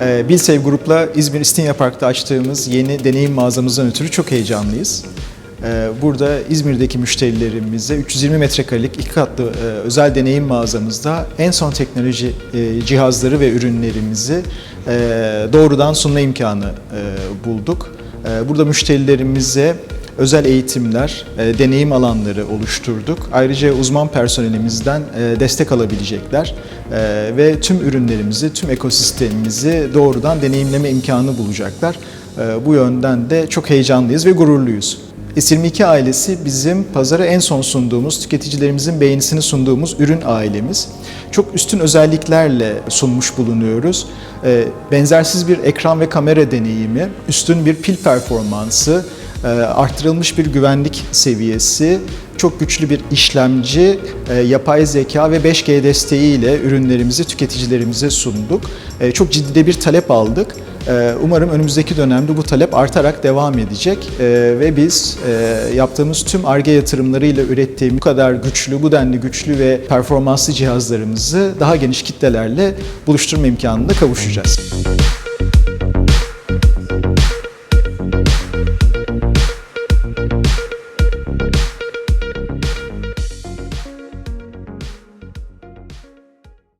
Ee, Bilsev Grup'la İzmir İstinye Park'ta açtığımız yeni deneyim mağazamızdan ötürü çok heyecanlıyız. Ee, Burada İzmir'deki müşterilerimize 320 metrekarelik iki katlı e, özel deneyim mağazamızda en son teknoloji e, cihazları ve ürünlerimizi e, doğrudan sunma imkanı bulduk. Burada müşterilerimize özel eğitimler, e, deneyim alanları oluşturduk. Ayrıca uzman personelimizden e, destek alabilecekler e, ve tüm ürünlerimizi, tüm ekosistemimizi doğrudan deneyimleme imkanı bulacaklar. Bu yönden de çok heyecanlıyız ve gururluyuz. S22 ailesi bizim pazara en son sunduğumuz, tüketicilerimizin beğenisini sunduğumuz ürün ailemiz. Çok üstün özelliklerle sunmuş bulunuyoruz. Benzersiz bir ekran ve kamera deneyimi, üstün bir pil performansı, arttırılmış bir güvenlik seviyesi, çok güçlü bir işlemci, e, yapay zeka ve 5G desteğiyle ürünlerimizi tüketicilerimize sunduk. E, Çok ciddi bir talep aldık. E, Umarım önümüzdeki dönemde bu talep artarak devam edecek ve biz yaptığımız tüm ARGE yatırımlarıyla ürettiğimiz bu kadar güçlü, bu denli güçlü ve performanslı cihazlarımızı daha geniş kitlelerle buluşturma imkanına kavuşacağız.